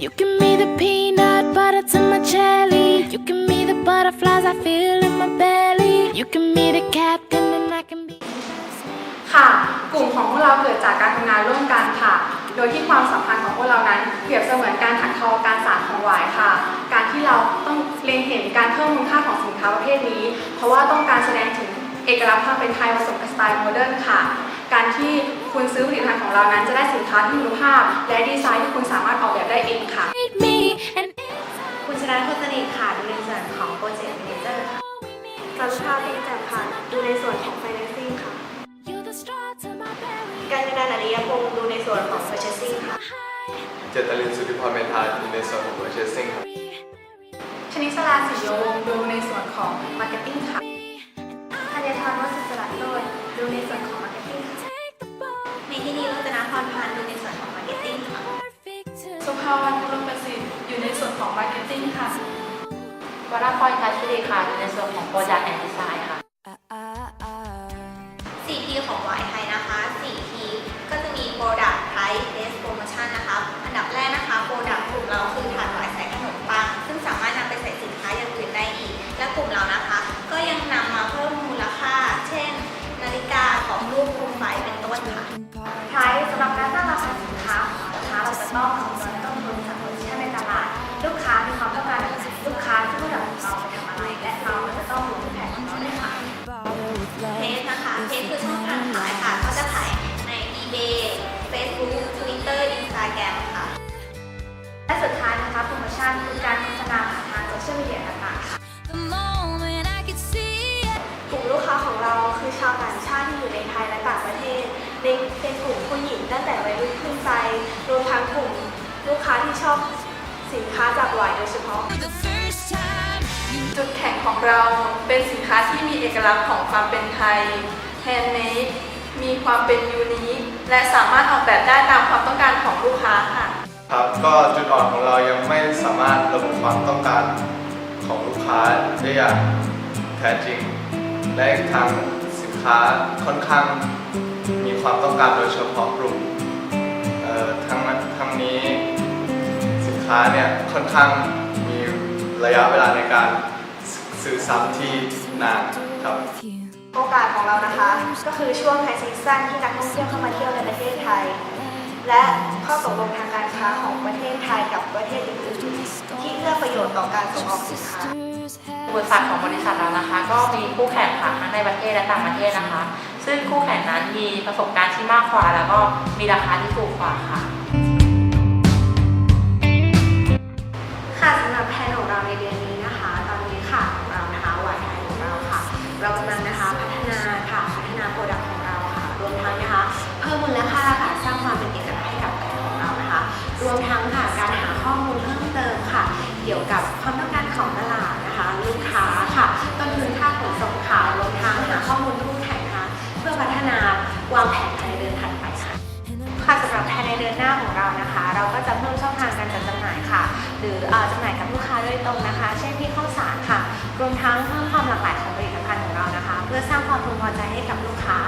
You can be the peanut butter to my jelly. You can be the butterflies I feel in my belly. You can be the captain and I can be. ค่ะ กลุ่มของพวกเราเกิดจากการทำงานร่วมกันค่ะ โดยที่ความสัมพันธ์ของพวกเรานั้นเปรียบเสมือนการถักทอการสานของหวายค่ะ การที่เราต้องเล็งเห็นการเพิ่มมูลค่าของสินค้าประเภทนี้ เพราะว่าต้องการแสดงถึงเอกลักษณ์ความเป็นไทยผสมกับสไตล์โมเดิร์นค่ะ การที่คุณซื้อผลิต ของเรานั้นจะได้สินค้าที่มีคุณภาพ และดีไซน์ที่คุณสามารถออกแบบได้เองค่ะ Made me and คุณชนะคนสนิทค่ะดูในส่วนของโปรเจกต์ Manager ค่ะสรุชาพิจักค่ะดูในส่วนของ financing ค่ะ you're the straw to my belly. การงานอริยพงศ์ดูในส่วนของ Purchasing ค่ะเจตลินสุธิพรเมธาอยู่ในส่วนของ purchasing ครับ ชนิสราสิโยวงศ์ดูใน รรวมประสิทธิ์อยู่ในส่วนของมาร์เก็ตติ้งค่ะ วราพรคาชิดีค่ะอยู่ในส่วนของโปรดักต์แอนด์ดีไซน์ค่ะ มีเดียต่างๆค่ะ the moment I could see it. กลุ่มลูกค้าของเราคือชาวต่างชาติที่อยู่ในไทยและต่างประเทศในเป็นกลุ่มผู้หญิงตั้งแต่วัยรุ่นขึ้นไป รวมทั้งกลุ่มลูกค้าที่ชอบสินค้าจากหวายโดยเฉพาะ For the first time, you จุดแข็งของเราเป็นสินค้าที่มีเอกลักษณ์ของความเป็นไทยแฮนด์เมดมีความเป็นยูนิคและสามารถออกแบบได้ตามความต้องการของลูกค้าค่ะ ครับ ก็จุดอ่อนของเรายังไม่สามารถระบุความต้องการ ของลูกค้าได้อย่างแท้จริง และอีกทั้งสินค้าค่อนข้างมีความต้องการโดยเฉพาะกลุ่มทั้งทั้งนี้สินค้าเนี่ยค่อนข้างมีระยะเวลาในการซื้อซ้ำที่นานครับโอกาสของเรานะคะ ก็คือช่วงไฮซีซั่นที่นักท่องเที่ยวเข้ามาเที่ยวในประเทศไทย และข้อตกลงทางการค้าของประเทศไทยกับประเทศอื่นๆที่เอื้อประโยชน์ต่อการส่งออกสินค้าบริษัทของบริษัทเรานะคะ ก็มีคู่แข่งค่ะทั้งในประเทศและต่างประเทศนะคะ ซึ่งคู่แข่งนั้นมีประสบการณ์ที่มากกว่า แล้วก็มีราคาที่ถูกกว่าค่ะ หรือจำหน่ายกับลูกค้าโดยตรงนะคะ เช่นที่ข้าวสารค่ะ รวมทั้งเพิ่มความหลากหลายของผลิตภัณฑ์ของเรานะคะ เพื่อสร้างความพึงพอใจให้กับลูกค้า